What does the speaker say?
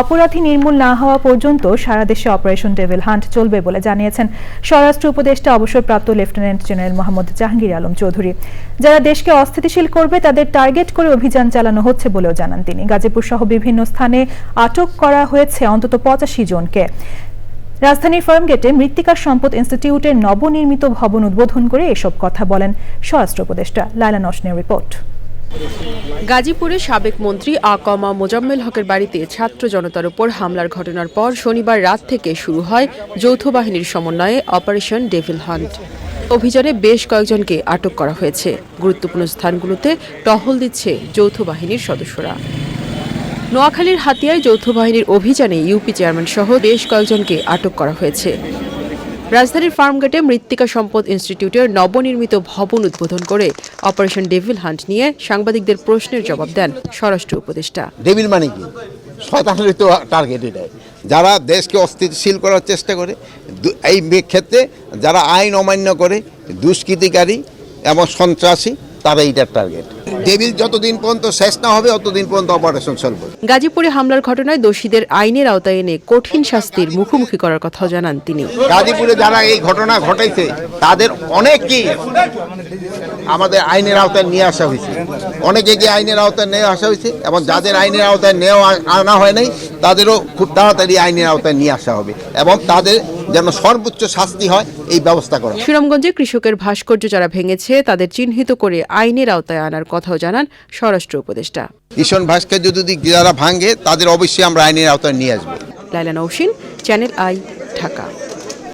অপরাধী নির্মূল না হওয়া পর্যন্ত সারা দেশে অপারেশন ডেভিল হান্ট চলবে বলে জানিয়েছেন স্বরাষ্ট্র উপদেষ্টা, অবসরপ্রাপ্ত লেফটেন্যান্ট জেনারেল মোহাম্মদ জাহাঙ্গীর আলম চৌধুরী। যারা দেশকে অস্থিতিশীল করবে, তাদের টার্গেট করে অভিযান চালানো হচ্ছে বলেও জানান তিনি। গাজীপুর সহ বিভিন্ন স্থানে আটক করা হয়েছে অন্তত পঁচাশি জনকে। রাজধানীর ফার্মগেটে মৃত্তিকা সম্পদ ইনস্টিটিউটের নবনির্মিত ভবন উদ্বোধন করে এসব কথা বলেন স্বরাষ্ট্র উপদেষ্টা। লায়লা নসনের রিপোর্ট। গাজীপুরে সাবেক মন্ত্রী আকমা মোজাম্মেল হকের বাড়িতে ছাত্র জনতার উপর হামলার ঘটনার পর শনিবার রাত থেকে শুরু হয় যৌথ বাহিনীর সমন্বয়ে অপারেশন ডেভিল হান্ট। অভিযানে বেশ কয়েকজনকে আটক করা হয়েছে। গুরুত্বপূর্ণ স্থানগুলোতে টহল দিচ্ছে যৌথ বাহিনীর সদস্যরা। নোয়াখালীর হাতিয়ায় যৌথ বাহিনীর অভিযানে ইউপি চেয়ারম্যান সহ বেশ কয়েকজনকে আটক করা হয়েছে। রাজধানীর ফার্মগেটে মৃত্তিকা সম্পদ ইনস্টিটিউটের নবনির্মিত ভবন উদ্বোধন করে অপারেশন ডেভিল হান্ট নিয়ে সাংবাদিকদের প্রশ্নের জবাব দেন স্বরাষ্ট্র উপদেষ্টা। ডেভিল মানে কি? শয়তানের তো টার্গেট এটাই। যারা দেশকে অস্থিতিশীল করার চেষ্টা করে এই ক্ষেত্রে যারা আইন অমান্য করে, দুষ্কৃতিকারী এবং সন্ত্রাসী তারা এইটার টার্গেট ডেবিল যতদিন পর্যন্ত শেষ না হবে ততদিন পর্যন্ত অপারেশন চলবে। গাজীপুরে হামলার ঘটনায় দোষীদের আইনের আওতায় এনে কঠিন শাস্তির মুখোমুখি করার কথাও জানান তিনি। গাজীপুরে যারা এই ঘটনা ঘটাইছে তাদের অনেকেই আমাদের আইনের আওতায় নিয়ে আসা হয়েছে। অনেকে যে আইনের আওতায় নিয়ে আসা হয়েছে এবং যাদের আইনের আওতায় নেওয়া আনা হয় নাই তাদেরও খুব তাড়াতাড়ি আইনের আওতায় নিয়ে আসা হবে এবং তাদের যেন সর্বোচ্চ শাস্তি হয় এই ব্যবস্থা করা। সুনামগঞ্জে কৃষকের ভাস্কর্য যারা ভেঙেছে তাদের চিহ্নিত করে আইনের আওতায় আনার কথাও জানান স্বরাষ্ট্র উপদেষ্টা। ঈশন ভাস্কর যদি যারা ভাঙে তাদের অবশ্যই আমরা আইনের আওতায় নিয়ে আসব। Laila Nowshin channel i Dhaka.